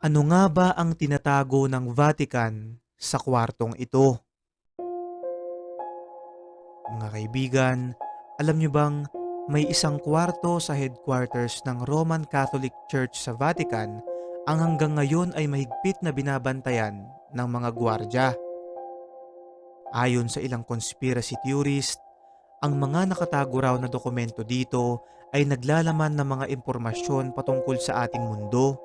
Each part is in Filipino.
Ano nga ba ang tinatago ng Vatican sa kwartong ito? Mga kaibigan, alam niyo bang may isang kwarto sa headquarters ng Roman Catholic Church sa Vatican ang hanggang ngayon ay mahigpit na binabantayan ng mga gwardya. Ayon sa ilang conspiracy theorist, ang mga nakatago raw na dokumento dito ay naglalaman ng mga impormasyon patungkol sa ating mundo,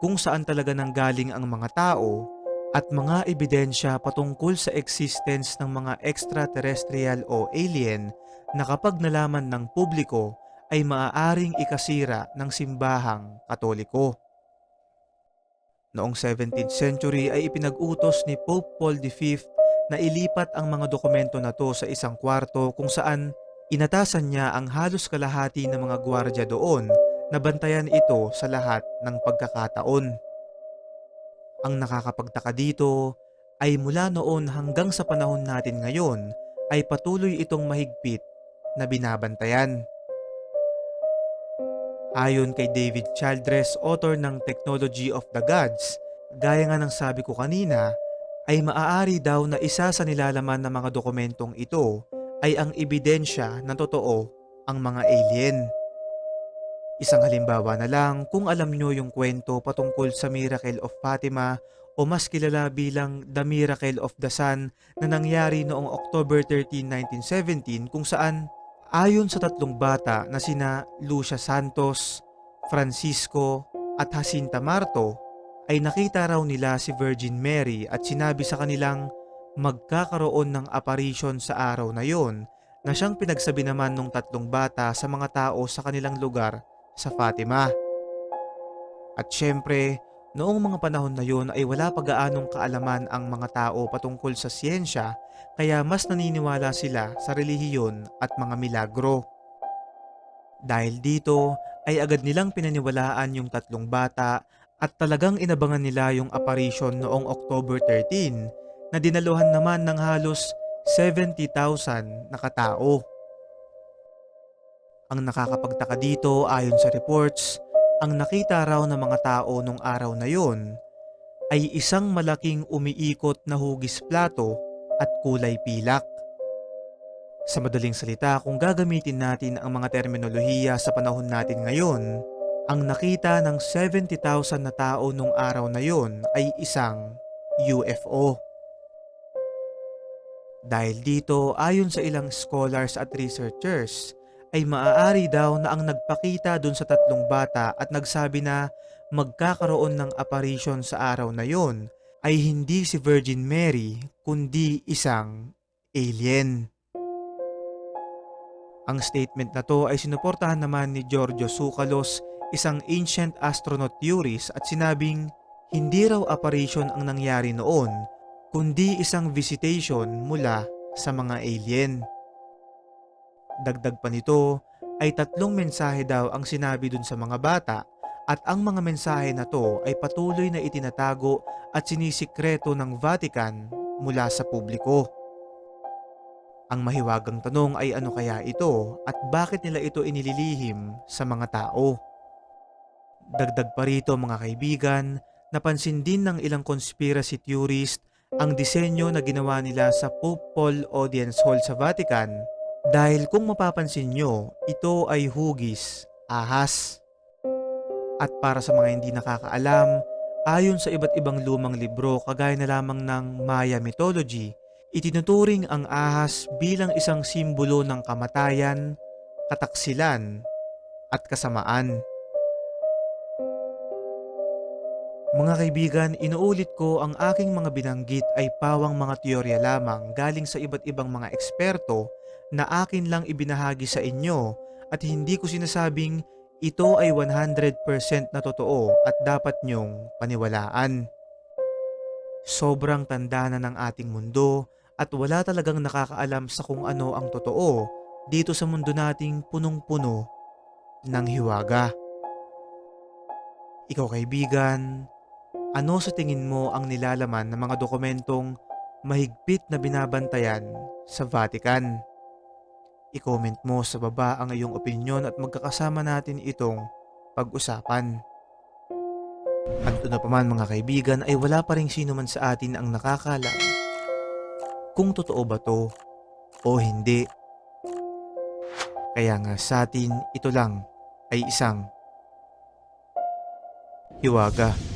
kung saan talaga nanggaling ang mga tao at mga ebidensya patungkol sa existence ng mga extraterrestrial o alien na kapag nalaman ng publiko ay maaaring ikasira ng simbahang katoliko. Noong 17th century ay ipinag-utos ni Pope Paul V na ilipat ang mga dokumento na to sa isang kwarto kung saan inatasan niya ang halos kalahati ng mga gwardya doon na bantayan ito sa lahat ng pagkakataon. Ang nakakapagtaka dito ay mula noon hanggang sa panahon natin ngayon ay patuloy itong mahigpit na binabantayan. Ayon kay David Childress, author ng Technology of the Gods, gaya nga ng sabi ko kanina, ay maaari daw na isa sa nilalaman ng mga dokumentong ito ay ang ebidensya na totoo ang mga alien. Isang halimbawa na lang kung alam nyo yung kwento patungkol sa Miracle of Fatima o mas kilala bilang The Miracle of the Sun na nangyari noong October 13, 1917 kung saan ayon sa tatlong bata na sina Lucia Santos, Francisco at Jacinta Marto ay nakita raw nila si Virgin Mary at sinabi sa kanilang magkakaroon ng apparition sa araw na yon na siyang pinagsabi naman ng tatlong bata sa mga tao sa kanilang lugar sa Fatima. At syempre, noong mga panahon na yon ay wala pa gaanong kaalaman ang mga tao patungkol sa siyensya kaya mas naniniwala sila sa relihiyon at mga milagro. Dahil dito ay agad nilang pinaniwalaan yung tatlong bata at talagang inabangan nila yung apparition noong October 13 na dinaluhan naman ng halos 70,000 na katao. Ang nakakapagtaka dito ayon sa reports, ang nakita raw ng mga tao nung araw na yon ay isang malaking umiikot na hugis plato at kulay pilak. Sa madaling salita, kung gagamitin natin ang mga terminolohiya sa panahon natin ngayon, ang nakita ng 70,000 na tao nung araw na yon ay isang UFO. Dahil dito, ayon sa ilang scholars at researchers, ay maaari daw na ang nagpakita dun sa tatlong bata at nagsabi na magkakaroon ng apparition sa araw na yon ay hindi si Virgin Mary kundi isang alien. Ang statement na to ay sinuportahan naman ni Giorgio Sukalos, isang ancient astronaut theorist at sinabing hindi raw apparition ang nangyari noon kundi isang visitation mula sa mga alien. Dagdag pa nito ay tatlong mensahe daw ang sinabi dun sa mga bata at ang mga mensahe na to ay patuloy na itinatago at sinisikreto ng Vatican mula sa publiko. Ang mahiwagang tanong ay ano kaya ito at bakit nila ito inililihim sa mga tao? Dagdag pa rito mga kaibigan, napansin din ng ilang conspiracy theorist ang disenyo na ginawa nila sa Pope Paul Audience Hall sa Vatican dahil kung mapapansin nyo, ito ay hugis, ahas. At para sa mga hindi nakakaalam, ayon sa iba't ibang lumang libro kagaya na lamang ng Maya mythology, itinuturing ang ahas bilang isang simbolo ng kamatayan, kataksilan, at kasamaan. Mga kaibigan, inuulit ko ang aking mga binanggit ay pawang mga teorya lamang galing sa iba't ibang mga eksperto na akin lang ibinahagi sa inyo at hindi ko sinasabing ito ay 100% na totoo at dapat nyong paniwalaan. Sobrang tanda na ng ating mundo at wala talagang nakakaalam sa kung ano ang totoo dito sa mundo nating punong-puno ng hiwaga. Ikaw kaibigan, ano sa tingin mo ang nilalaman ng mga dokumentong mahigpit na binabantayan sa Vatican? i-comment mo sa baba ang iyong opinion at magkakasama natin itong pag-usapan. At ito na pa man mga kaibigan ay wala pa rin sino man sa atin ang nakakalam kung totoo ba to o hindi. Kaya nga sa atin ito lang ay isang hiwaga.